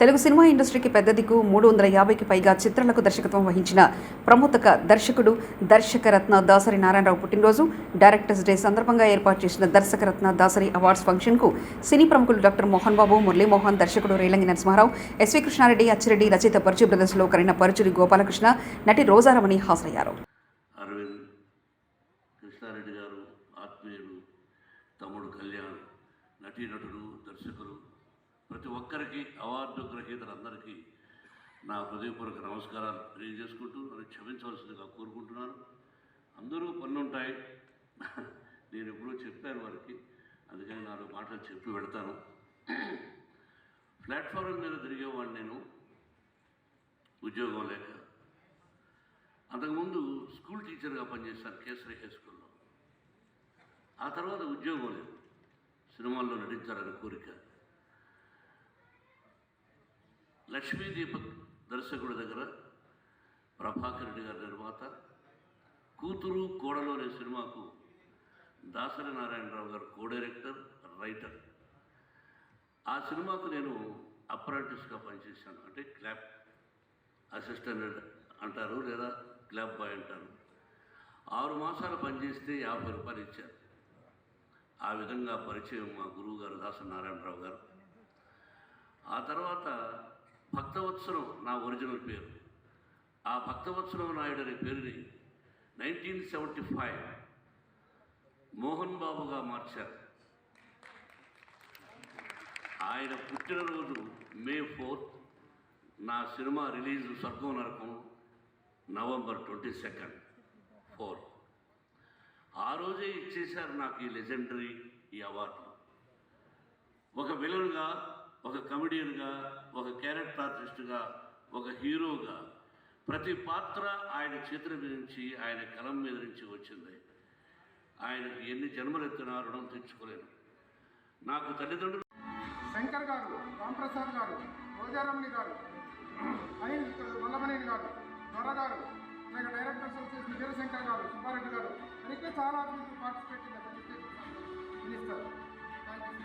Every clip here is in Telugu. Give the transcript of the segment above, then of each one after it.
తెలుగు సినిమా ఇండస్ట్రీకి పెద్ద దిక్కు మూడు వందల యాభైకి పైగా చిత్రాలకు దర్శకత్వం వహించిన ప్రముఖ దర్శకుడు దర్శకరత్న దాసరి నారాయణరావు పుట్టినరోజు డైరెక్టర్స్ డే సందర్భంగా ఏర్పాటు చేసిన దర్శకరత్న దాసరి అవార్డ్స్ ఫంక్షన్కు సినీ ప్రముఖులు డాక్టర్ మోహన్ బాబు మురళీమోహన్ దర్శకుడు రేలంగి నరసింహారావు ఎస్వి కృష్ణారెడ్డి అచ్చిరెడ్డి రచయిత పరుచు బ్రదర్స్లో కరిగిన పరుచురి గోపాలకృష్ణ నటి రోజారమణి హాజరయ్యారు. కృష్ణారెడ్డి గారు తమ్ముడు కళ్యాణ్ నటీనటుడు దర్శకులు ప్రతి ఒక్కరికి అవార్డు గ్రహీతలందరికీ నా హృదయపూర్వక నమస్కారాలు తెలియజేసుకుంటూ నన్ను క్షమించవలసిందిగా కోరుకుంటున్నాను. అందరూ పనులుంటాయి నేను ఎప్పుడూ చెప్పాను వారికి అందుకని నాలుగు మాటలు చెప్పి పెడతాను. ప్లాట్ఫారం మీద తిరిగేవాడిని నేను ఉద్యోగం లేక. అంతకుముందు స్కూల్ టీచర్గా పనిచేశాను కేసరి హై స్కూల్లో. ఆ తర్వాత ఉద్యోగం లేదు. సినిమాల్లో నటించాలని కోరిక. లక్ష్మీ దీపక్ దర్శకుడి దగ్గర ప్రభాకర్ రెడ్డి గారి నిర్మాత కూతురు కోడలు అనే సినిమాకు దాసరి నారాయణరావు గారు కో డైరెక్టర్ రైటర్. ఆ సినిమాకు నేను అప్రాంటిస్గా పనిచేశాను. అంటే క్లాప్ అసిస్టెంట్ అంటారు లేదా క్లాప్ బాయ్ అంటారు. ఆరు మాసాలు పనిచేస్తే యాభై రూపాయలు ఇచ్చారు. ఆ విధంగా పరిచయం మా గురువు గారు దాస నారాయణరావు గారు. ఆ తర్వాత భక్తవత్సరం నా ఒరిజినల్ పేరు. ఆ భక్తవత్సరం నాయుడు అనే పేరుని నైన్టీన్ సెవెంటీ ఫైవ్ మోహన్ బాబుగా మార్చారు. ఆయన పుట్టినరోజు మే ఫోర్త్ నా cinema release Swargam Narakam November twenty second four. ఆ రోజే ఇచ్చేశారు నాకు ఈ లెజెండరీ ఈ అవార్డు. ఒక విలన్గా ఒక కమెడియన్గా ఒక క్యారెక్టర్ ఆర్టిస్ట్గా ఒక హీరోగా ప్రతి పాత్ర ఆయన చేతుల మీద నుంచి ఆయన కలం మీద నుంచి వచ్చింది. ఆయనకు ఎన్ని జన్మలు ఎత్తినా రుణం తెచ్చుకోలేను నాకు తల్లిదండ్రులు శంకర్ గారు రాంప్రసాద్ గారు రోజారమణి గారు అనిల్ వల్లభనేని గారు దొర గారు అలాగే డైరెక్టర్స్ వచ్చేసి వీరశంకర్ గారు సుబ్బారెడ్డి గారు. ఇంకా చాలా పార్టిసిపేట్ మినిస్టర్. థ్యాంక్ యూ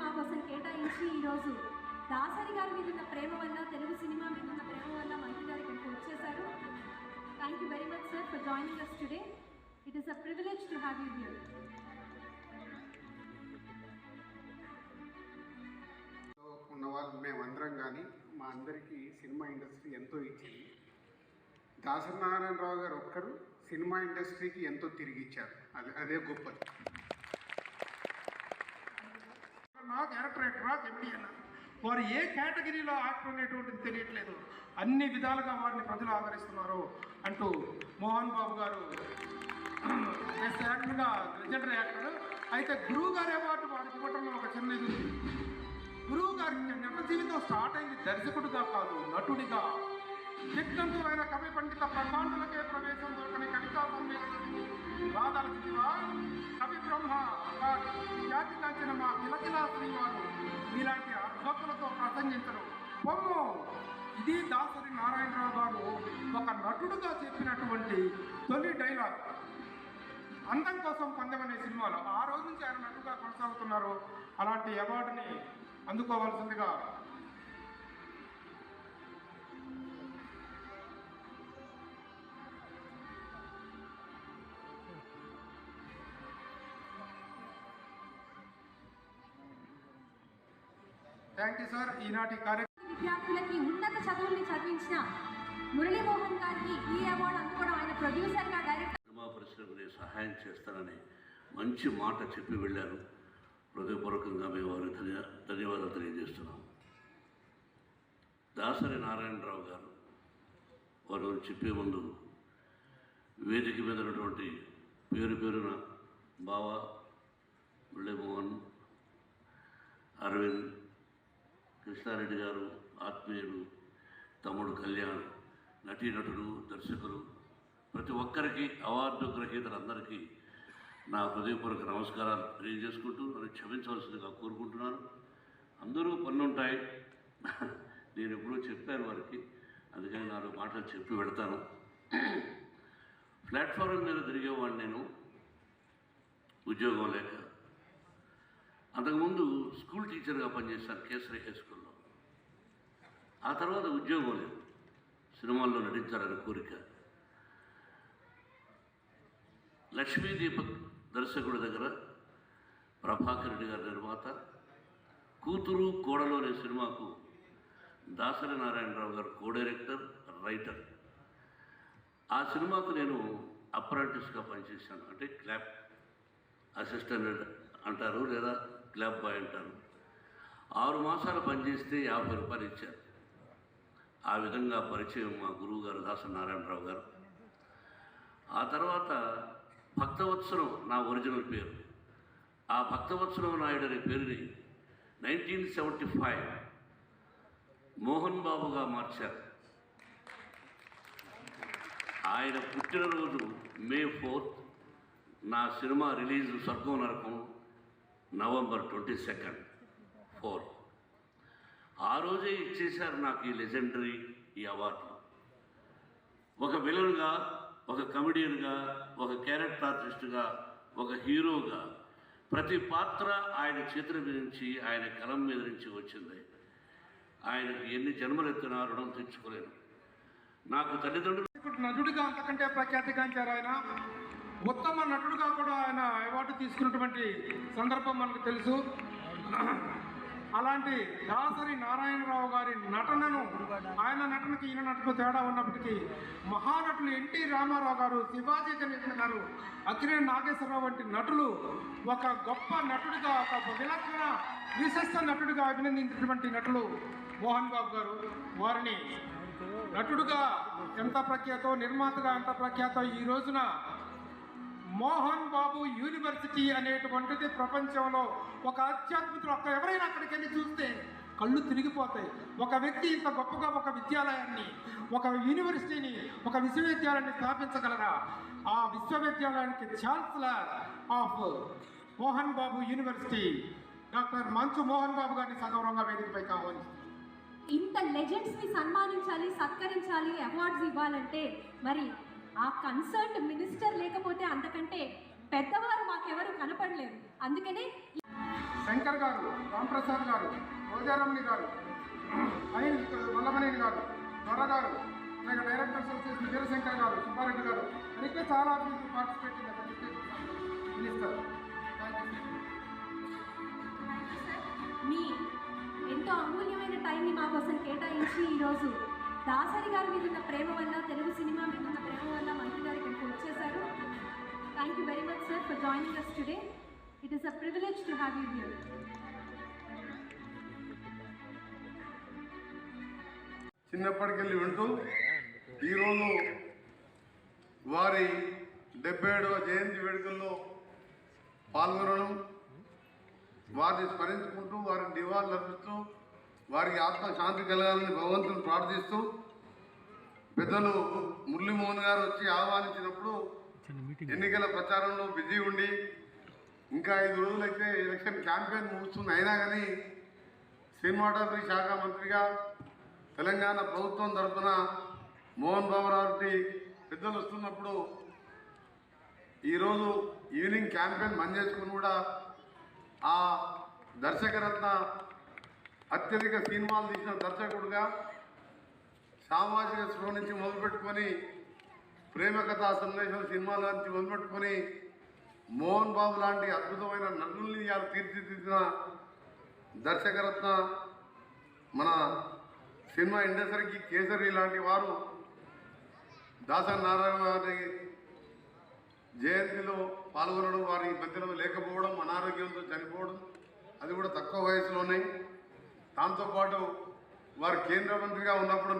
మా కోసం కేటాయించి ఈరోజు దాసరి గారి మీద ఉన్న ప్రేమ వల్ల తెలుగు సినిమా మీద ఉన్న ప్రేమ వల్ల మంత్రి గారు ఇక్కడికి వచ్చేసారు thank you very much sir for joining us today it is a privilege to have you here ఉన్న వాళ్ళు మేమందరం కానీ మా అందరికీ సినిమా ఇండస్ట్రీ ఎంతో ఇచ్చింది. దాసనారాయణరావు గారు ఒక్కరు సినిమా ఇండస్ట్రీకి ఎంతో తిరిగి ఇచ్చారు. అది అదే గొప్పది. నా క్యారెక్టర్ యాక్టరా కమెడియన్ వారు ఏ కేటగిరీలో యాక్టర్ అనేటువంటిది తెలియట్లేదు. అన్ని విధాలుగా వారిని ప్రజలు ఆదరిస్తున్నారు అంటూ మోహన్ బాబు గారు బెస్ట్ యాక్టర్గా లెజెండరీ యాక్టర్. అయితే గురువు గారి అవార్డు వారికి ఇవ్వటంలో ఒక చిన్న ఇది గురువు గారి నిన్న జీవితం స్టార్ట్ అయింది దర్శకుడిగా కాదు నటుడిగా. దిగ్ధంతులైన కవి పండిత బ్రహ్మాండులకే ప్రవేశం దొరకని కవితా సమ్మేళనానికి రాధాలక్ష్మివా కవి బ్రహ్మ జాతి కాంచిన మా కిలకిలా శ్రీవారు మీలాంటి అద్భుతులతో ప్రసంగించరు. పొమ్ము ఇది దాసరి నారాయణరావు గారు ఒక నటుడుగా చెప్పినటువంటి తొలి డైలాగ్. అందం కోసం పందెం అనే సినిమాలో. ఆ రోజు నుంచి ఆయన నటుగా కొనసాగుతున్నారు. అలాంటి అవార్డుని అందుకోవాల్సిందిగా థ్యాంక్ యూ సార్ ఈనాటి కార్యక్రమం విద్యార్థులకి ఉన్నత చదువుల్ని చదివించిన మురళీమోహన్ గారికి ఈ అవార్డు అందుకోవడం ఆయన ప్రొడ్యూసర్గా డైరెక్టర్ సినిమా పరిశ్రమకు నేను సహాయం చేస్తానని మంచి మాట చెప్పి వెళ్ళారు హృదయపూర్వకంగా మేము వారికి ధన్య ధన్యవాదాలు తెలియజేస్తున్నాం దాసరి నారాయణరావు గారు వారు చెప్పే ముందు వేదిక మీద ఉన్నటువంటి పేరు పేరున బావ మురళీమోహన్ అరవింద్ కృష్ణారెడ్డి గారు ఆత్మీయుడు తమ్ముడు కళ్యాణ్ నటీనటుడు దర్శకులు ప్రతి ఒక్కరికి అవార్డు గ్రహీతలందరికీ నా హృదయపూర్వక నమస్కారాలు తెలియజేసుకుంటూ నన్ను క్షమించవలసిందిగా కోరుకుంటున్నాను. అందరూ పనులుంటాయి నేను ఎప్పుడూ చెప్పాను వారికి అందుకని నాలుగు మాటలు చెప్పి పెడతాను. ప్లాట్ఫారం మీద తిరిగేవాడిని నేను ఉద్యోగం లేక. అంతకుముందు స్కూల్ టీచర్గా పనిచేశాను కేసరి హై స్కూల్లో. ఆ తర్వాత ఉద్యోగం లేదు. సినిమాల్లో నటించాలని కోరిక. లక్ష్మీ దీపక్ దర్శకుడి దగ్గర ప్రభాకర్ రెడ్డి గారి నిర్మాత కూతురు కోడలు అనే సినిమాకు దాసరి నారాయణరావు గారు కో డైరెక్టర్ రైటర్. ఆ సినిమాకు నేను అప్రాంటిస్గా పనిచేశాను. అంటే క్లాప్ అసిస్టెంట్ అంటారు లేదా క్లాప్ బాయ్ అంటారు. ఆరు మాసాలు పనిచేస్తే యాభై రూపాయలు ఇచ్చారు. ఆ విధంగా పరిచయం మా గురువు గారు దాస నారాయణరావు గారు. ఆ తర్వాత భక్తవత్సరం నా ఒరిజినల్ పేరు. ఆ భక్తవత్సరం నాయుడు అనే పేరుని నైన్టీన్ సెవెంటీ ఫైవ్ మోహన్ బాబుగా మార్చారు. ఆయన పుట్టినరోజు మే ఫోర్త్ నా cinema release Swargam Narakam. November twenty second four. ఆ రోజే ఇచ్చేశారు నాకు ఈ లెజెండరీ ఈ అవార్డు. ఒక విలన్గా ఒక కమెడియన్గా ఒక క్యారెక్టర్ ఆర్టిస్ట్గా ఒక హీరోగా ప్రతి పాత్ర ఆయన చేతుల మీద నుంచి ఆయన కలం మీద నుంచి వచ్చింది. ఆయనకు ఎన్ని జన్మలు ఎత్తినా రుణం తెచ్చుకోలేను నాకు తల్లిదండ్రులు నటుడిగా అంతకంటే ప్రఖ్యాతిగాంచారు ఆయన. ఉత్తమ నటుడుగా కూడా ఆయన అవార్డు తీసుకున్నటువంటి సందర్భం మనకు తెలుసు. అలాంటి దాసరి నారాయణరావు గారి నటనను ఆయన నటనకి ఈయన నటన తేడా ఉన్నప్పటికీ మహానటులు ఎన్టీ రామారావు గారు శివాజీ గణేశన్ గారు అక్కినేని నాగేశ్వరరావు వంటి నటులు ఒక గొప్ప నటుడిగా ఒక విలక్షణ విశిష్ట నటుడిగా అభినందించినటువంటి నటులు మోహన్ బాబు గారు. వారిని నటుడుగా ఎంత ప్రఖ్యాతో నిర్మాతగా ఎంత ప్రఖ్యాతో ఈ రోజున మోహన్ బాబు యూనివర్సిటీ అనేటువంటిది ప్రపంచంలో ఒక అత్యద్భుతం ఒక ఎవరైనా అక్కడికి వెళ్ళి చూస్తే కళ్ళు తిరిగిపోతాయి. ఒక వ్యక్తి ఇంత గొప్పగా ఒక విద్యాలయాన్ని ఒక యూనివర్సిటీని ఒక విశ్వవిద్యాలయాన్ని స్థాపించగలరా? ఆ విశ్వవిద్యాలయానికి chancellor of Mohan Babu university. Doctor Manchu Mohan Babu గారిని సగౌరవంగా వేదికపై కావాలి ఇంత లెజెండ్స్ని సన్మానించాలి సత్కరించాలి అవార్డ్స్ ఇవ్వాలంటే మరి ఆ కన్సర్ట్ మినిస్టర్ లేకపోతే అంతకంటే పెద్దవారు మాకెవరు కనపడలేరు. అందుకనే శంకర్ గారు రాంప్రసాద్ గారు రోజారమణి గారు అనిల్ వల్లభనేని గారు దొర గారు అలాగే డైరెక్టర్ అసోసియేషన్ వీరశంకర్ గారు సుబ్బారెడ్డి గారు ఇంకా చాలా పార్టిసిపేట్ మినిస్టర్ మీ ఎంతో అమూల్యమైన టైంని మా కోసం కేటాయించి ఈరోజు దాసరి గారి మీద ఉన్న ప్రేమ వల్ల తెలుగు సినిమా మీద ఉన్న ప్రేమ వల్ల మంత్రి గారు ఇక్కడికి వచ్చేసారు thank you very much sir for joining us today it is a privilege to have you here చిన్నప్పటికెళ్ళి వింటూ ఈరోజు వారి డెబ్బై ఏడవ జయంతి వేడుకల్లో పాల్గొనడం వారిని స్మరించుకుంటూ వారిని నివాళులు అర్పిస్తూ వారికి ఆత్మశాంతి కలగాలని భగవంతుని ప్రార్థిస్తూ పెద్దలు మురళీమోహన్ గారు వచ్చి ఆహ్వానించినప్పుడు ఎన్నికల ప్రచారంలో బిజీ ఉండి ఇంకా ఐదు రోజులైతే ఎలక్షన్ క్యాంపెయిన్ ముగుస్తుంది. అయినా కానీ సినిమాటోగ్రఫీ శాఖ మంత్రిగా తెలంగాణ ప్రభుత్వం తరఫున మోహన్ బాబు గారి పెద్దలు వస్తున్నప్పుడు ఈరోజు ఈవినింగ్ క్యాంపెయిన్ బంద్ చేసుకుని కూడా ఆ దర్శకరత్న అత్యధిక సినిమాలు తీసిన దర్శకుడుగా సామాజిక స్పృహ నుంచి మొదలుపెట్టుకొని ప్రేమ కథా సందేశం సినిమాల నుంచి మొదలుపెట్టుకొని మోహన్ బాబు లాంటి అద్భుతమైన నటుల్ని ఇవాళ తీర్చిదిద్దిన దర్శకరత్న మన సినిమా ఇండస్ట్రీకి కేసరి లాంటి వారు దాసరి నారాయణ గారి జయంతిలో పాల్గొనడం వారి మధ్యలో లేకపోవడం అనారోగ్యంతో చనిపోవడం అది కూడా తక్కువ వయసులోనే దాంతోపాటు వారు కేంద్ర మంత్రిగా ఉన్నప్పుడు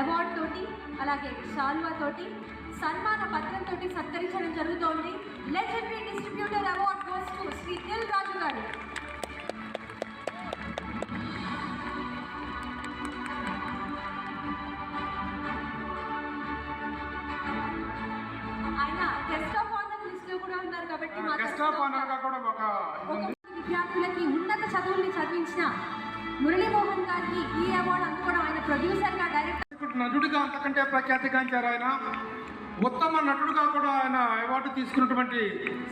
అవార్డ్ తోటి అలాగే షాల్వా తోటి సన్మాన పత్రం తోటి సత్కరించడం జరుగుతోంది. Legendary distributor award goes to Shri Dil Raju garu. గారికి ఈ అవార్డు అందుకోవడం ఆయన ప్రొడ్యూసర్గా డైరెక్టర్ నటుడిగా అంతకంటే ప్రఖ్యాతిగాంచారు ఆయన. ఉత్తమ నటుడుగా కూడా ఆయన అవార్డు తీసుకున్నటువంటి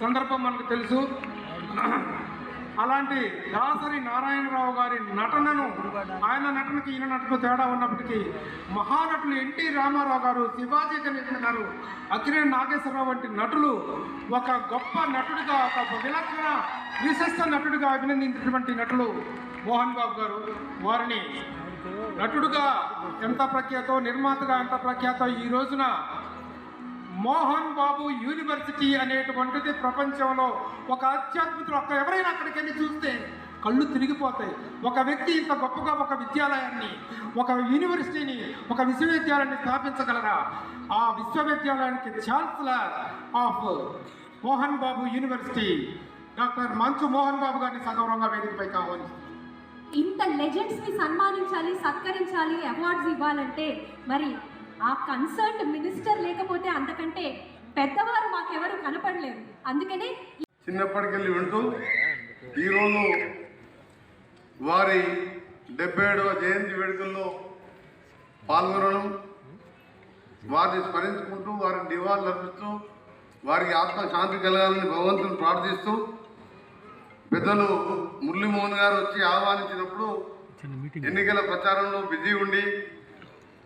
సందర్భం మనకు తెలుసు. అలాంటి దాసరి నారాయణరావు గారి నటనను ఆయన నటనకి ఈయన నటన తేడా ఉన్నప్పటికీ మహానటులు ఎన్టీ రామారావు గారు శివాజీ గణేశన్ గారు అక్కినే నాగేశ్వరరావు వంటి నటులు ఒక గొప్ప నటుడిగా ఒక విలక్షణ విశిష్ట నటుడిగా అభినందించినటువంటి నటులు మోహన్ బాబు గారు వారిని నటుడుగా ఎంత ప్రఖ్యాతో నిర్మాతగా ఎంత ప్రఖ్యాతో ఈ రోజున మోహన్ బాబు యూనివర్సిటీ అనేటువంటిది ప్రపంచంలో ఒక ఆధ్యాత్మికులు ఒక్క ఎవరైనా అక్కడికి వెళ్ళి చూస్తే కళ్ళు తిరిగిపోతాయి. ఒక వ్యక్తి ఇంత గొప్పగా ఒక విద్యాలయాన్ని ఒక యూనివర్సిటీని ఒక విశ్వవిద్యాలయాన్ని స్థాపించగలరా? ఆ విశ్వవిద్యాలయానికి chancellor of Mohan Babu university. Doctor Manchu Mohan Babu గారిని సగౌరవంగా వేదికపై కావాలి ఇంత లెజెండ్స్ని సన్మానించాలి సత్కరించాలి అవార్డ్స్ ఇవ్వాలంటే మరి ఆ కన్సర్న్ మినిస్టర్ లేకపోతే అంతకంటే పెద్దవారు మాకెవరు కనపడలేదు అందుకనే చిన్నప్పటికెళ్ళి వింటూ ఈరోజు వారి డెబ్బై ఏడవ జయంతి వేడుకల్లో పాల్గొనడం వారిని స్మరించుకుంటూ వారికి నివాళులు అర్పిస్తూ వారికి ఆత్మ శాంతి కలగాలని భగవంతుని ప్రార్థిస్తూ పెద్దలు మురళీమోహన్ గారు వచ్చి ఆహ్వానించినప్పుడు ఎన్నికల ప్రచారంలో బిజీ ఉండి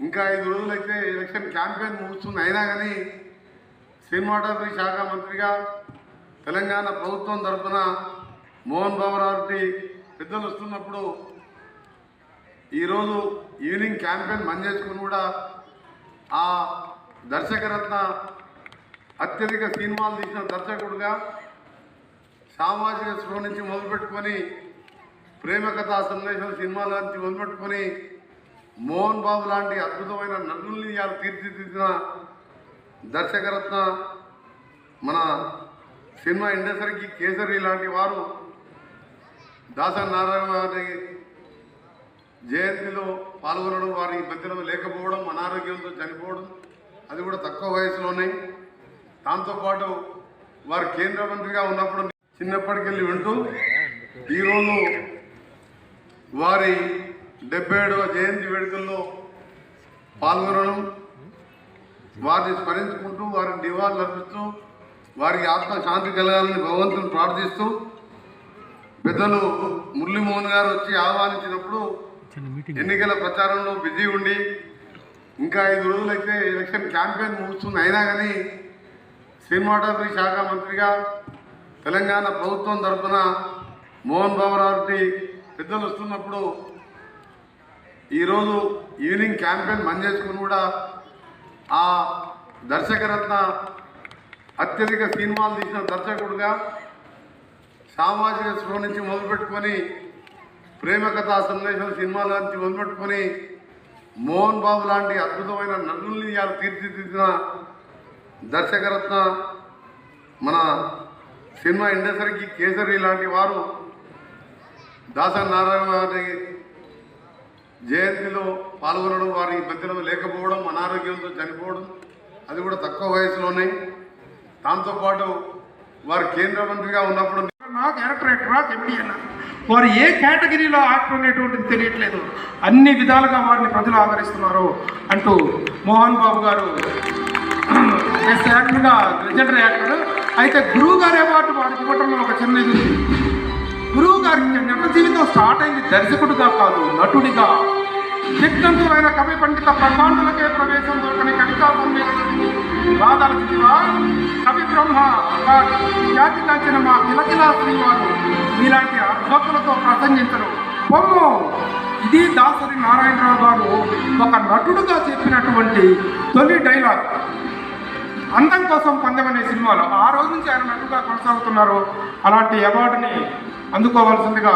ఇంకా ఐదు రోజులైతే ఎలక్షన్ క్యాంపెయిన్ ముగుస్తుంది. అయినా కానీ సినిమాటోగ్రఫీ శాఖ మంత్రిగా తెలంగాణ ప్రభుత్వం తరఫున మోహన్ బాబు గారి పెద్దలు వస్తున్నప్పుడు ఈరోజు ఈవినింగ్ క్యాంపెయిన్ బంద్ చేసుకుని కూడా ఆ దర్శకరత్న అత్యధిక సినిమాలు తీసిన దర్శకుడుగా సామాజిక స్పృహ నుంచి మొదలుపెట్టుకొని ప్రేమ కథా సందేశం సినిమాల నుంచి మొదలుపెట్టుకొని మోహన్ బాబు లాంటి అద్భుతమైన నటుల్ని ఇవాళ తీర్చిదిద్దిన దర్శకరత్న మన సినిమా ఇండస్ట్రీకి కేసరి లాంటి వారు దాసనారాయణ గారి జయంతిలో పాల్గొనడం వారి మధ్యలో లేకపోవడం అనారోగ్యంతో చనిపోవడం అది కూడా తక్కువ వయసులోనే. దాంతోపాటు వారు కేంద్ర మంత్రిగా ఉన్నప్పుడు చిన్నప్పటికెళ్ళి వింటూ ఈరోజు వారి డెబ్బై ఏడవ జయంతి వేడుకల్లో పాల్గొనడం వారిని స్మరించుకుంటూ వారికి నివాళులు అర్పిస్తూ వారికి ఆత్మశాంతి కలగాలని భగవంతుని ప్రార్థిస్తూ పెద్దలు మురళీమోహన్ గారు వచ్చి ఆహ్వానించినప్పుడు ఎన్నికల ప్రచారంలో బిజీ ఉండి ఇంకా ఐదు రోజులైతే ఎలక్షన్ క్యాంపెయిన్ ముగుస్తుంది. అయినా కానీ సినిమాటోగ్రఫీ శాఖ మంత్రిగా తెలంగాణ ప్రభుత్వం తరఫున మోహన్ బాబు గారి పెద్దలు వస్తున్నప్పుడు ఈరోజు ఈవినింగ్ క్యాంపెయిన్ బంద్ చేసుకుని కూడా ఆ దర్శకరత్న అత్యధిక సినిమాలు తీసిన దర్శకుడుగా సామాజిక స్పృహ నుంచి మొదలుపెట్టుకొని ప్రేమ కథా సందేశం సినిమాల నుంచి మొదలుపెట్టుకొని మోహన్ బాబు లాంటి అద్భుతమైన నటుల్ని తీర్చిదిద్దిన దర్శకరత్న మన సినిమా ఇండస్ట్రీకి కేసరి లాంటి వారు దాస నారాయణ గారి జయంతిలో పాల్గొనడం వారి మధ్యలో లేకపోవడం అనారోగ్యంతో చనిపోవడం అది కూడా తక్కువ వయసులోనే. దాంతోపాటు వారు కేంద్ర మంత్రిగా ఉన్నప్పుడు నా క్యారెక్టర్ రాక్ ఎండి అన్న. వారు ఏ కేటగిరీలో ఆడుకునేటువంటిది తెలియట్లేదు. అన్ని విధాలుగా వారిని ప్రజలు ఆదరిస్తున్నారు అంటూ మోహన్ బాబు గారు. బెస్ట్ యాక్టర్గా లెజెండరీ యాక్టర్ అయితే గురువు గారే వాటి వారికి ఇవ్వటంలో ఒక చిన్న ఇది గురువు గారికి నట జీవితం స్టార్ట్ అయింది దర్శకుడిగా కాదు నటుడిగా. దిగ్ధంతులైన కవి పండిత ప్రకాండులకే ప్రవేశం దొరకని కవితా సమ్మేళనానికి కవి బ్రహ్మ జాతి కాంచిన మా కిలకిలా శ్రీవారు ఇలాంటి అద్భుతులతో ప్రసంగించరు. పొమ్ము ఇది దాసరి నారాయణరావు గారు ఒక నటుడుగా చెప్పినటువంటి తొలి డైలాగ్. అందం కోసం పందెం అనే సినిమాలో ఆ రోజు నుంచి ఆయన నటుగా కొనసాగుతున్నారు. అలాంటి అవార్డుని అందుకోవాల్సిందిగా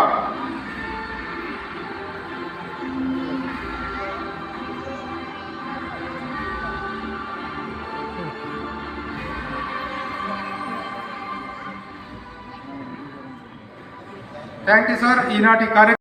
థ్యాంక్ యూ సార్ ఈనాటి కార్యక్రమం